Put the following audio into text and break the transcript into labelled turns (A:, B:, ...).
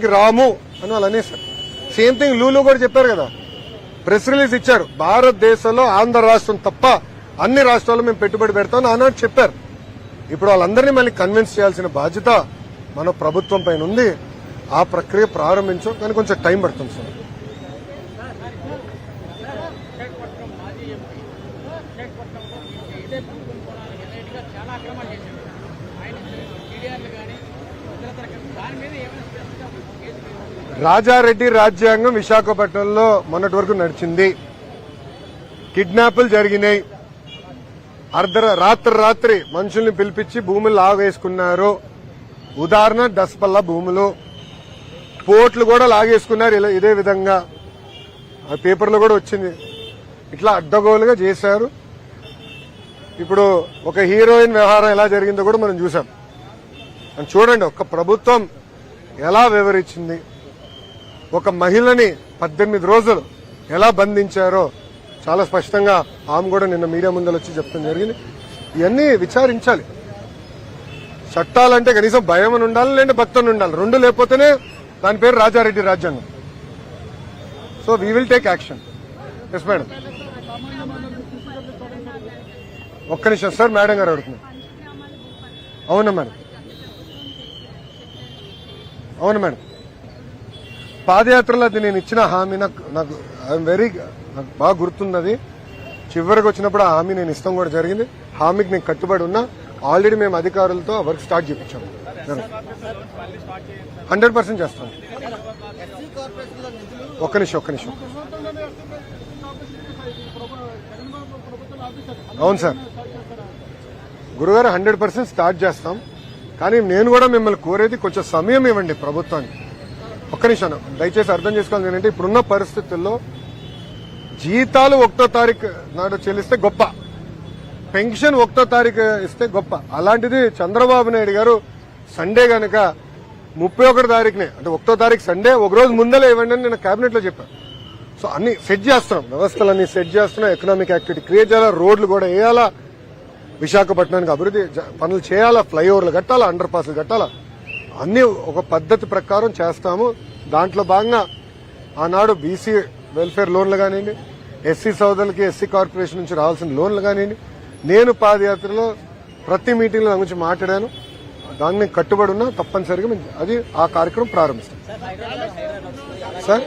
A: రాము అని వాళ్ళు అనేసారు same thing Lulu కూడా చెప్పారు కదా. ప్రెస్ రిలీజ్ ఇచ్చారు. భారతదేశంలో ఆంధ్ర రాష్ట్రం తప్ప అన్ని రాష్ట్రాల్లో మేము పెట్టుబడి పెడతామని ఆనాడు చెప్పారు. ఇప్పుడు వాళ్ళందరినీ మళ్ళీ కన్విన్స్ చేయాల్సిన బాధ్యత మన ప్రభుత్వం పైన ఉంది. ఆ ప్రక్రియ ప్రారంభించాం. కానీ కొంచెం టైం పడుతుంది సార్.
B: చాలా అక్రమాలు చేశారు. ఆయన టీడీఆర్లు కానీ
A: రాజారెడ్డి రాజ్యాంగం విశాఖపట్నంలో మొన్నటి వరకు నడిచింది. కిడ్నాపులు జరిగినాయి. అర్ధ రాత్రి రాత్రి మనుషుల్ని పిలిపించి భూములు లాగేసుకున్నారు. ఉదాహరణ దసపల్ల భూములు. పోర్ట్లు కూడా లాగేసుకున్నారు ఇలా ఇదే విధంగా. ఆ పేపర్లో కూడా వచ్చింది. ఇట్లా అడ్డగోలుగా చేశారు. ఇప్పుడు ఒక హీరోయిన్ వ్యవహారం ఎలా జరిగిందో కూడా మనం చూసాం. అని చూడండి ఒక ప్రభుత్వం ఎలా వివరించింది? ఒక మహిళని పద్దెనిమిది రోజులు ఎలా బంధించారో చాలా స్పష్టంగా ఆమె కూడా నిన్న మీడియా ముందర వచ్చి చెప్తాం జరిగింది. ఇవన్నీ విచారించాలి. చట్టాలంటే కనీసం భయం అని ఉండాలి లేదంటే భక్తులు ఉండాలి. రెండు లేకపోతేనే దాని పేరు రాజారెడ్డి రాజ్యాంగం. So we will take action yes madam ఒక్క నిమిషం సార్ మేడం గారు అడుగుతున్నారు. అవునా మేడం అవును మేడం. పాదయాత్రలో అది నేను ఇచ్చిన హామీ నాకు నాకు ఐఎమ్ వెరీ నాకు బాగా గుర్తున్నది. చివరికి వచ్చినప్పుడు ఆ హామీ నేను ఇస్తాం కూడా జరిగింది. హామీకి నేను కట్టుబడి ఉన్నా. ఆల్రెడీ మేము అధికారులతో వర్క్ స్టార్ట్ చేయించాము హండ్రెడ్ పర్సెంట్ చేస్తాం. ఒక్క నిమిషం ఒక్క నిమిషం. అవును సార్. గురుగారు హండ్రెడ్ పర్సెంట్ స్టార్ట్ చేస్తాం. కానీ నేను కూడా మిమ్మల్ని కోరేది కొంచెం సమయం ఇవ్వండి ప్రభుత్వానికి. ఒక్క నిమిషం దయచేసి అర్థం చేసుకోవాలి ఏంటంటే ఇప్పుడున్న పరిస్థితుల్లో జీతాలు ఒకటో తారీఖు నాడు చెల్లిస్తే గొప్ప. పెన్షన్ ఒకటో తారీఖు ఇస్తే గొప్ప. అలాంటిది చంద్రబాబు నాయుడు గారు సండే గనక ముప్పై ఒకటి తారీఖునే అంటే ఒకటో తారీఖు సండే ఒక రోజు ముందలే ఇవ్వండి అని నేను కేబినెట్లో చెప్పాను. సో అన్ని సెట్ చేస్తున్నాం వ్యవస్థలన్నీ సెట్ చేస్తున్నాం ఎకనామిక్ యాక్టివిటీ క్రియేట్ చేయాలా రోడ్లు కూడా వేయాలా విశాఖపట్నానికి అభివృద్ధి పనులు చేయాలా ఫ్లైఓవర్లు కట్టాలా అండర్ పాస్లు కట్టాలా? అన్ని ఒక పద్ధతి ప్రకారం చేస్తాము. దాంట్లో భాగంగా ఆనాడు బీసీ వెల్ఫేర్ లోన్లు కానివ్వండి ఎస్సీ సోదరులకి ఎస్సీ కార్పొరేషన్ నుంచి రావాల్సిన లోన్లు కానివ్వండి నేను పాదయాత్రలో ప్రతి మీటింగ్లో దాని గురించి మాట్లాడాను. దాన్ని నేను కట్టుబడి ఉన్నా తప్పనిసరిగా అది ఆ కార్యక్రమం ప్రారంభిస్తాం. సార్